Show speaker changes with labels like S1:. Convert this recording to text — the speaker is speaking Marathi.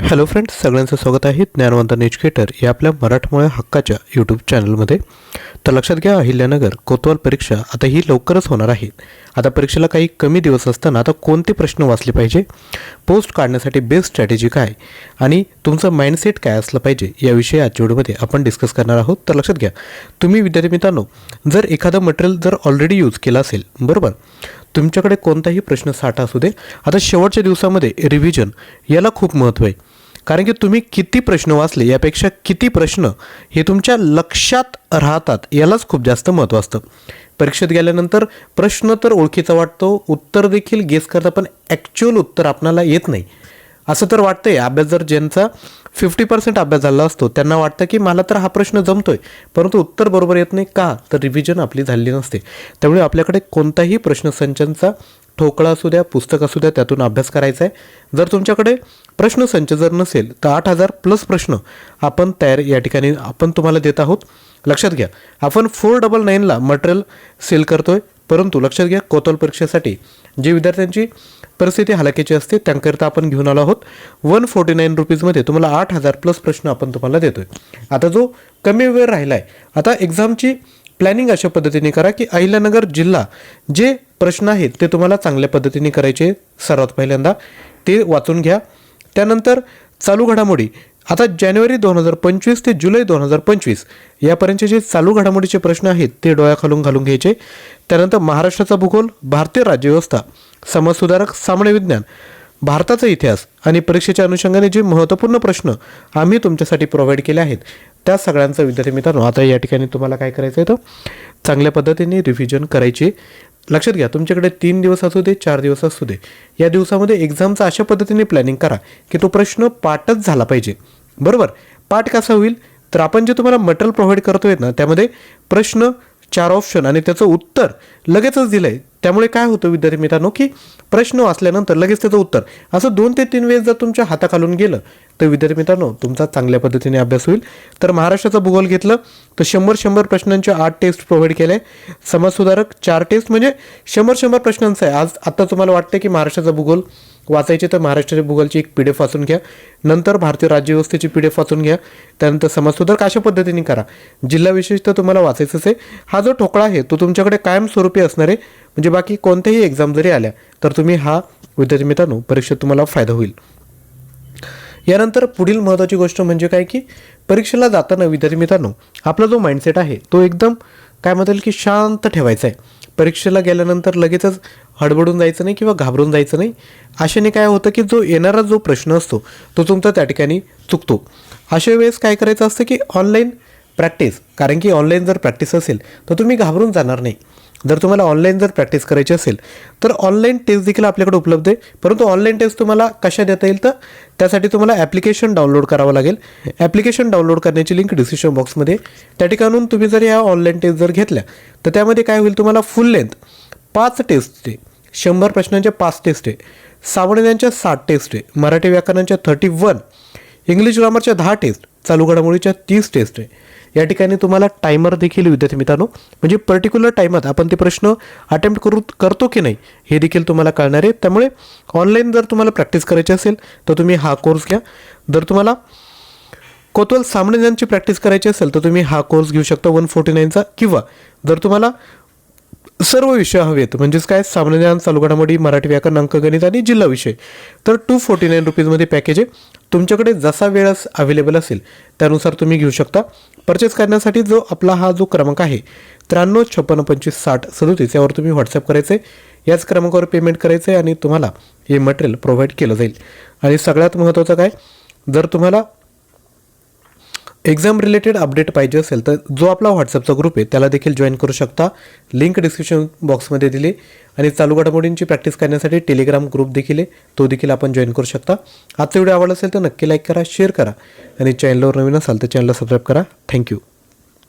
S1: हॅलो फ्रेंड्स सगळ्यांचं स्वागत आहे ज्ञानवंतन एज्युकेटर या आपल्या मराठमोळ्या हक्काच्या यूट्यूब चॅनलमध्ये तर लक्षात घ्या अहिल्यानगर कोतवाल परीक्षा आता ही लवकरच होणार आहे. आता परीक्षेला काही कमी दिवस असताना आता कोणते प्रश्न वाचले पाहिजे? पोस्ट काढण्यासाठी बेस्ट स्ट्रॅटेजी काय? आणि तुमचं माइंडसेट काय असलं पाहिजे? याविषयी आजच्या व्हिडिओमध्ये आपण डिस्कस करणार आहोत. तर लक्षात घ्या तुम्ही विद्यार्थी मित्रांनो जर एखादं मटेरियल जर ऑलरेडी यूज केलं असेल बरोबर? तुमच्याकडे कोणताही प्रश्न साठा असू दे. आता शेवटच्या दिवसामध्ये रिव्हिजन याला खूप महत्त्व आहे. कारण की तुम्ही किती प्रश्न वाचले यापेक्षा किती प्रश्न हे तुमच्या लक्षात राहतात यालाच खूप जास्त महत्त्व असतं. परीक्षेत गेल्यानंतर प्रश्न तर ओळखीचा वाटतो उत्तर देखील गेस करता पण ॲक्च्युअल उत्तर आपणाला येत नाही. असं तर वाटतंय अभ्यास जर ज्यांचा फिफ्टी पर्सेंट अभ्यास झाला असतो त्यांना वाटतं की मला तर हा प्रश्न जमतोय परंतु उत्तर बरोबर येत नाही. का? तर रिव्हिजन आपली झालेली नसते. त्यामुळे आपल्याकडे कोणताही प्रश्नसंचांचा ठोकळा असू द्या पुस्तक असू द्या त्यातून अभ्यास करायचा आहे. जर तुमच्याकडे प्रश्नसंच जर नसेल तर आठ हजार प्लस प्रश्न आपण तयार या ठिकाणी आपण तुम्हाला देत आहोत. लक्षात घ्या. आपण फोर डबल नाईनला मटेरियल सेल करतो आहे परंतु लक्षात घ्या कोतवाल परीक्षेसाठी जे विद्यार्थ्यांची परिस्थिती हलाखीची असते त्यांकरिता आपण घेऊन आलो आहोत. वन फोर्टी नाईन रुपीजमध्ये तुम्हाला आठ हजार प्लस प्रश्न आपण तुम्हाला देतो आहे आता जो कमी वेळ राहिला आहे आता एक्झामची प्लॅनिंग अशा पद्धतीने करा की अहिल्यानगर जिल्हा जे प्रश्न आहेत ते तुम्हाला चांगल्या पद्धतीने करायचे सर्वात पहिल्यांदा. ते वाचून घ्या. त्यानंतर चालू घडामोडी. आता जानेवारी दोन हजार पंचवीस ते जुलै दोन हजार पंचवीस यापर्यंतचे जे चालू घडामोडीचे प्रश्न आहेत ते डोळ्याखालून घालून घ्यायचे. त्यानंतर महाराष्ट्राचा भूगोल भारतीय राज्यव्यवस्था समाजसुधारक सामान्य विज्ञान भारताचा इतिहास आणि परीक्षेच्या अनुषंगाने जे महत्त्वपूर्ण प्रश्न आम्ही तुमच्यासाठी प्रोव्हाइड केले आहेत त्या सगळ्यांचं विद्यार्थी मित्रांनो आता या ठिकाणी तुम्हाला काय करायचं आहे तर चांगल्या पद्धतीने रिव्हिजन करायचे. लक्षात घ्या तुमच्याकडे तीन दिवस असू दे चार दिवस असू दे. या दिवसामध्ये एक्झामचं अशा पद्धतीने प्लॅनिंग करा की तो प्रश्न पाठच झाला पाहिजे. बरोबर? पाठ कसा होईल? तर आपण जे तुम्हाला मटेरियल प्रोव्हाइड करतोय ना त्यामध्ये प्रश्न चार ऑप्शन आणि त्याचं उत्तर लगेचच दिलं आहे त्यामुळे काय होतं विद्यार्थी मित्रांनो की प्रश्न वाचल्यानंतर लगेच त्याचं उत्तर. असं दोन ते तीन वेळेस जर तुमच्या हाताखालून गेलं तर विद्यार्थी मित्रांनो तुमचा चांगल्या पद्धतीने अभ्यास होईल. तर महाराष्ट्राचा भूगोल घेतलं तर शंभर शंभर प्रश्नांचे आठ टेस्ट प्रोव्हाइड केले. आहे समाजसुधारक चार टेस्ट म्हणजे शंभर शंभर प्रश्नांचं आहे. आज आत्ता तुम्हाला वाटतं की महाराष्ट्राचा भूगोल वाचायचे तर महाराष्ट्राच्या भूगोलची एक पी डी एफ वाचून घ्या. नंतर भारतीय राज्यव्यवस्थेची पी डी एफ वाचून घ्या. त्यानंतर समाजसुधारक अशा पद्धतीने करा. जिल्हा विशेष तर तुम्हाला वाचायचंच आहे. हा जो ठोकळा आहे तो तुमच्याकडे कायमस्वरूपी असणार आहे. म्हणजे बाकी कोणत्याही एक्झाम जरी आल्या तर तुम्ही हा विद्यार्थी मित्रांनो परीक्षेत तुम्हाला फायदा होईल. यानंतर पुढील महत्त्वाची गोष्ट म्हणजे काय की परीक्षेला जाताना विद्यार्थी मित्रांनो आपला जो माइंडसेट आहे तो एकदम काय म्हणता की शांत ठेवायचा आहे. परीक्षेला गेल्यानंतर लगेचच हडबडून जायचं नाही किंवा घाबरून जायचं नाही. अशाने काय होतं की जो येणारा जो प्रश्न असतो तो तुमचा त्या ठिकाणी चुकतो. अशा वेळेस काय करायचं असतं की ऑनलाईन प्रॅक्टिस कारण की ऑनलाईन जर प्रॅक्टिस असेल तर तुम्ही घाबरून जाणार नाही. जर तुम्हाला ऑनलाईन जर प्रॅक्टिस करायची असेल तर ऑनलाईन टेस्ट देखील आपल्याकडे उपलब्ध आहे. परंतु ऑनलाईन टेस्ट तुम्हाला कशा देता येईल तर त्यासाठी तुम्हाला ॲप्लिकेशन डाउनलोड करावं लागेल. ॲप्लिकेशन डाउनलोड करण्याची लिंक डिस्क्रिप्शन बॉक्समध्ये त्या ठिकाणून तुम्ही जर या ऑनलाईन टेस्ट जर घेतल्या तर त्यामध्ये काय होईल तुम्हाला फुल लेंथ पाच टेस्ट आहे. शंभर प्रश्नांच्या पाच टेस्ट आहे. सामान्यांच्या साठ टेस्ट आहे. मराठी व्याकरणाच्या थर्टी वन इंग्लिश ग्रामरच्या दहा टेस्ट चालू घडामोडीच्या तीस टेस्ट आहे. या ठिकाणी तुम्हाला टायमर देखील विद्यार्थी मित्रांनो. म्हणजे पर्टिक्युलर टायमात आपण ते प्रश्न अटेम्प्ट करू करतो की नाही हे देखील तुम्हाला कळणार आहे. त्यामुळे ऑनलाईन जर तुम्हाला प्रॅक्टिस करायची असेल तर तुम्ही हा कोर्स घ्या. जर तुम्हाला कोतवाल सामान्यांची प्रॅक्टिस करायची असेल तर तुम्ही हा कोर्स घेऊ शकता वन फोर्टी नाईनचा किंवा जर तुम्हाला सर्व विषय हवेत. म्हणजेच काय? सामान्य ज्ञान चालू घडामोडी मराठी व्याकरण अंकगणित आणि जिल्हा विषय. तर टू फोर्टी नाईन रुपीजमध्ये पॅकेज आहे. तुमच्याकडे जसा वेळ अवेलेबल असेल त्यानुसार तुम्ही घेऊ शकता. परचेस करण्यासाठी जो आपला हा जो क्रमांक आहे त्र्याण्णव छप्पन्न पंचवीस साठ सदोतीस यावर तुम्ही व्हॉट्सअप करायचं आहे याच क्रमांकावर पेमेंट करायचं आहे आणि तुम्हाला हे मटेरियल प्रोव्हाइड केलं जाईल. आणि सगळ्यात महत्त्वाचं काय? जर तुम्हाला एक्झाम रिलेटेड अपडेट पाहिजे असेल तर जो आपला व्हॉट्सअपचा ग्रुप आहे त्याला देखील जॉईन करू शकता. लिंक डिस्क्रिप्शन बॉक्समध्ये दिली. आणि चालू घडामोडींची प्रॅक्टिस करण्यासाठी टेलिग्राम ग्रुप देखील आहे. तो देखील आपण जॉईन करू शकता. आजचा व्हिडिओ आवडला असेल तर नक्की लाईक करा शेअर करा. आणि चॅनलवर नवीन असाल तर चॅनलला सबस्क्राईब करा. थँक्यू